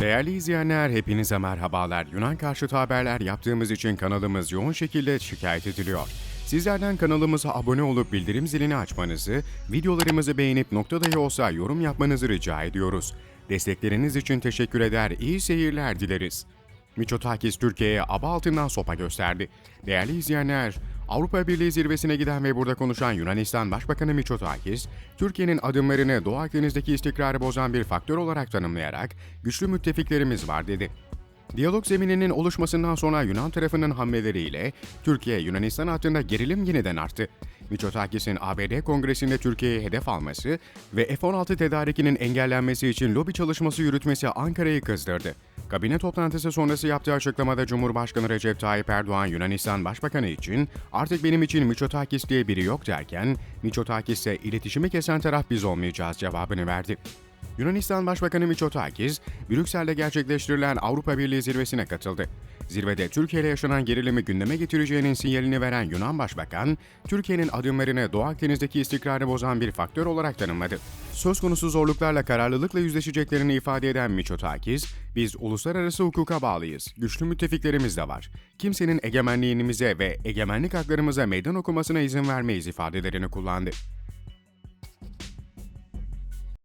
Değerli izleyenler, hepinize merhabalar. Yunan karşıtı haberler yaptığımız için kanalımız yoğun şekilde şikayet ediliyor. Sizlerden kanalımıza abone olup bildirim zilini açmanızı, videolarımızı beğenip nokta dahi olsa yorum yapmanızı rica ediyoruz. Destekleriniz için teşekkür eder, iyi seyirler dileriz. Miçotakis Türkiye'ye aba altından sopa gösterdi. Değerli izleyenler, Avrupa Birliği zirvesine giden ve burada konuşan Yunanistan Başbakanı Miçotakis, Türkiye'nin adımlarını Doğu Akdeniz'deki istikrarı bozan bir faktör olarak tanımlayarak güçlü müttefiklerimiz var dedi. Diyalog zemininin oluşmasından sonra Yunan tarafının hamleleriyle Türkiye-Yunanistan hattında gerilim yeniden arttı. Miçotakis'in ABD Kongresi'nde Türkiye'yi hedef alması ve F-16 tedarikinin engellenmesi için lobi çalışması yürütmesi Ankara'yı kızdırdı. Kabine toplantısı sonrası yaptığı açıklamada Cumhurbaşkanı Recep Tayyip Erdoğan Yunanistan Başbakanı için artık benim için Miçotakis diye biri yok derken Miçotakis'e iletişimi kesen taraf biz olmayacağız cevabını verdi. Yunanistan Başbakanı Miçotakis, Brüksel'de gerçekleştirilen Avrupa Birliği zirvesine katıldı. Zirvede Türkiye ile yaşanan gerilimi gündeme getireceğinin sinyalini veren Yunan Başbakan, Türkiye'nin adımlarını Doğu Akdeniz'deki istikrarı bozan bir faktör olarak tanımladı. Söz konusu zorluklarla kararlılıkla yüzleşeceklerini ifade eden Miçotakis, biz uluslararası hukuka bağlıyız, güçlü müttefiklerimiz de var. Kimsenin egemenliğimize ve egemenlik haklarımıza meydan okumasına izin vermeyiz ifadelerini kullandı.